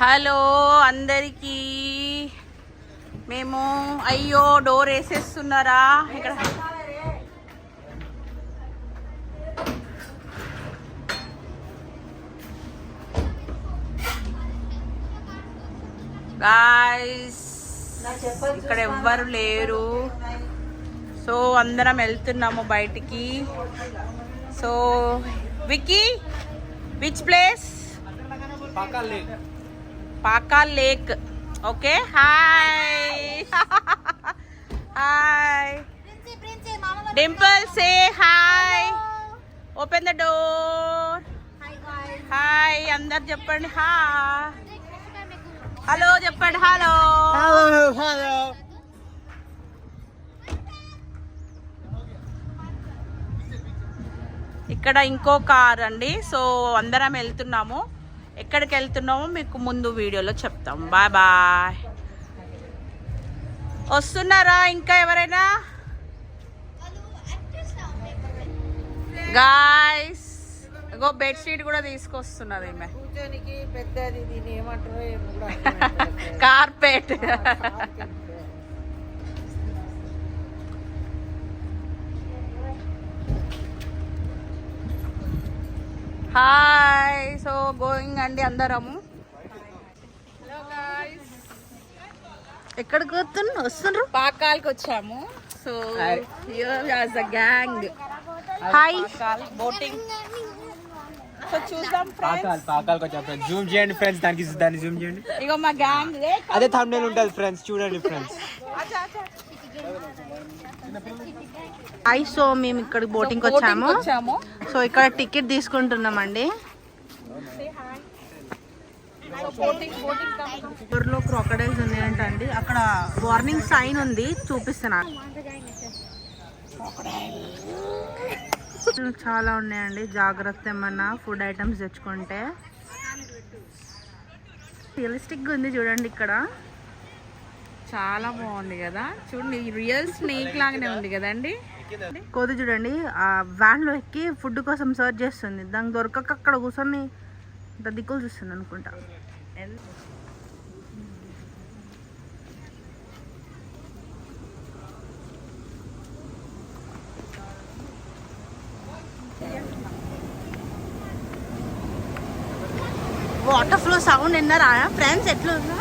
Hello అందరికీ. మేము అయ్యో డోర్ వేసేస్తున్నారా? ఇక్కడ. గాయస్ ఇక్కడ ఎవ్వరు లేరు. సో అందరం వెళ్తున్నాము బయటికి. So Vicky which place Pakhal lake. Okay? Hi hi Dimple say hi open the door hi అందరు చెప్పండి. హా హలో చెప్పండి. హలో ఇక్కడ ఇంకో కార్ అండి. సో అందరం వెళ్తున్నాము. ఎక్కడికి వెళ్తున్నామో మీకు ముందు వీడియోలో చెప్తాం. Bye bye. వస్తున్నారా ఇంకా ఎవరైనా? గాయస్ ఇగో బెడ్షీట్ కూడా తీసుకొస్తున్నది ఈమె. కార్పెట్ హాయ్ సో గోయింగ్ అండి అందరము. ఎక్కడికి వస్తున్నా వస్తుండ్రు పాకాల్కి వచ్చాము so as a gang hi boating so చూద్దాం పాకాల్ ఫ్రెండ్స్ జూమ్ చేయండి ఫ్రెండ్స్ దానికి దాన్ని జూమ్ చేయండి. ఇగో మా గ్యాంగ్ అదే థంబ్నైల్ ఉంటుంది ఫ్రెండ్స్ చూడండి ఫ్రెండ్స్ హాయ్ సో మేము ఇక్కడ బోటింగ్ వచ్చాము. వచ్చాము. సో ఇక్కడ టికెట్ తీసుకుంటున్నామండి. ఊర్లో క్రొకడైల్స్ ఉన్నాయంట అండి అక్కడ వార్నింగ్ సైన్ ఉంది. చూపిస్తున్నా. చాలా ఉన్నాయండి. జాగ్రత్త ఏమన్నా ఫుడ్ ఐటమ్స్ తెచ్చుకుంటే. రియలిస్టిక్గా ఉంది చూడండి ఇక్కడ. చాలా బాగుంది కదా. చూడండి రియల్ స్నేక్ లాగానే ఉంది కదండి. కోతి చూడండి ఆ వ్యాన్లో ఎక్కి ఫుడ్ కోసం సర్చ్ చేస్తుంది. దానికి దొరకక అక్కడ కూర్చొని ఇంత దిక్కులు చూస్తుంది అనుకుంటా. వాటర్ ఫ్లో సౌండ్ విన్నారా? ఫ్రెండ్స్ ఎట్లుందా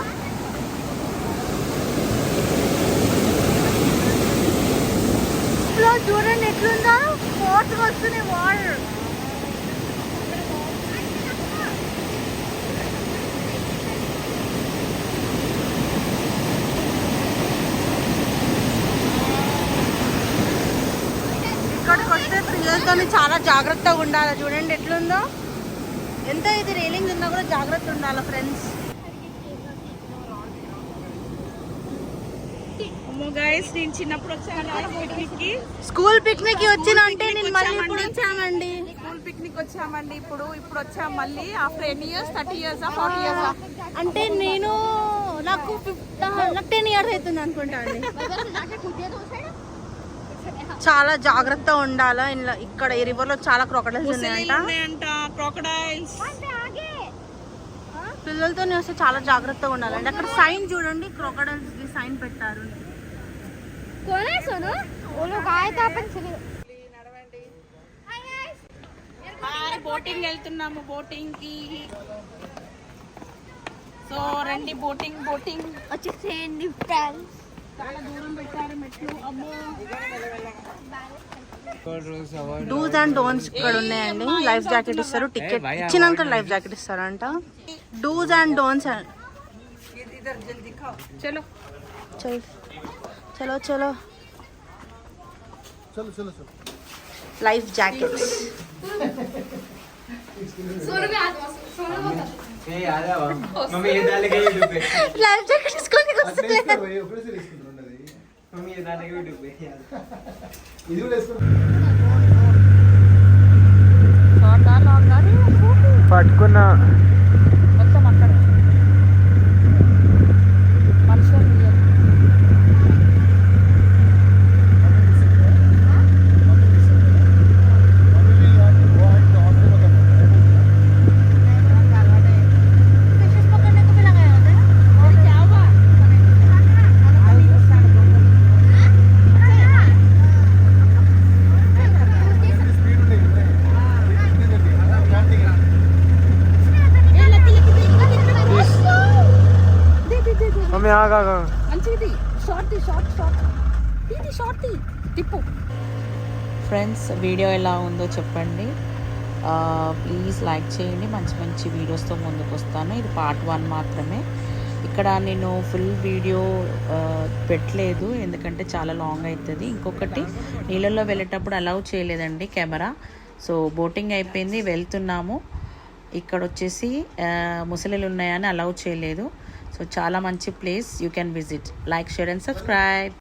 లో చూడండి ఎట్లుందో. వాటర్ వస్తున్నాయి వాటర్ ఇక్కడికి వస్తే పిల్లలతో చాలా జాగ్రత్తగా ఉండాలి. చూడండి ఎట్లుందో. ఎంత ఇది రీలింగ్ ఉన్నా కూడా జాగ్రత్త ఉండాలి ఫ్రెండ్స్ గైస్ నేను చిన్నప్పుడు వచ్చాను పిక్నిక్కి స్కూల్ పిక్నిక్ వచ్చిన అంటే నేను మళ్ళీ ఇప్పుడు వచ్చామండి. స్కూల్ పిక్నిక్ వచ్చామండి ఇప్పుడు. ఇప్పుడు వచ్చాం మళ్ళీ ఆఫ్టర్ ఎన్ని years thirty years forty years అంటే నేను నాకు నాకు టెన్ ఇయర్స్ అవుతుంది అనుకుంటా అండి. చాలా జాగ్రత్త ఉండాలా? ఇలా ఇక్కడ ఈ రివర్లో చాలా క్రొకడైల్స్ ఉన్నాయంట. ఉన్నాయంట క్రాకడైల్స్ పిల్లలతో వస్తే చాలా జాగ్రత్తగా ఉండాలండి. అక్కడ సైన్ చూడండి క్రొకడైల్స్కి సైన్ పెట్టారు. బోటింగ్ వెళ్తున్నాము బోటింగ్కి సో రండి బోటింగ్ బోటింగ్. వచ్చేసేయండి ఫ్రెండ్స్ చాలా దూరం పెట్టారు మెట్లు. అమ్మో. డూస్ అండ్ డోన్స్ ఇక్కడ ఉన్నాయండి. లైఫ్ జాకెట్ ఇస్తారు టికెట్ ఇచ్చినాక లైఫ్ జాకెట్ ఇస్తారంట. డూస్ అండ్ డోన్స్ చలో. చలో. చలో లైఫ్ జాకెట్స్ లైఫ్ పట్టుకున్నా. మమ్మీ ఆగా. మంచిది. Short short short. ఇది షార్ట్ తిప్పు. ఫ్రెండ్స్ వీడియో ఎలా ఉందో చెప్పండి. ప్లీజ్ లైక్ చేయండి. మంచి మంచి వీడియోస్తో ముందుకు వస్తాను ఇది పార్ట్ వన్ మాత్రమే. ఇక్కడ నేను ఫుల్ వీడియో పెట్టలేదు. ఎందుకంటే చాలా లాంగ్ అవుతుంది ఇంకొకటి నీళ్ళల్లో వెళ్ళేటప్పుడు అలౌ చేయలేదండి కెమెరా సో బోటింగ్ అయిపోయింది. వెళ్తున్నాము. ఇక్కడ వచ్చేసి ముసలిలు ఉన్నాయని అలౌ చేయలేదు. సో చాలా మంచి place you can visit like share and subscribe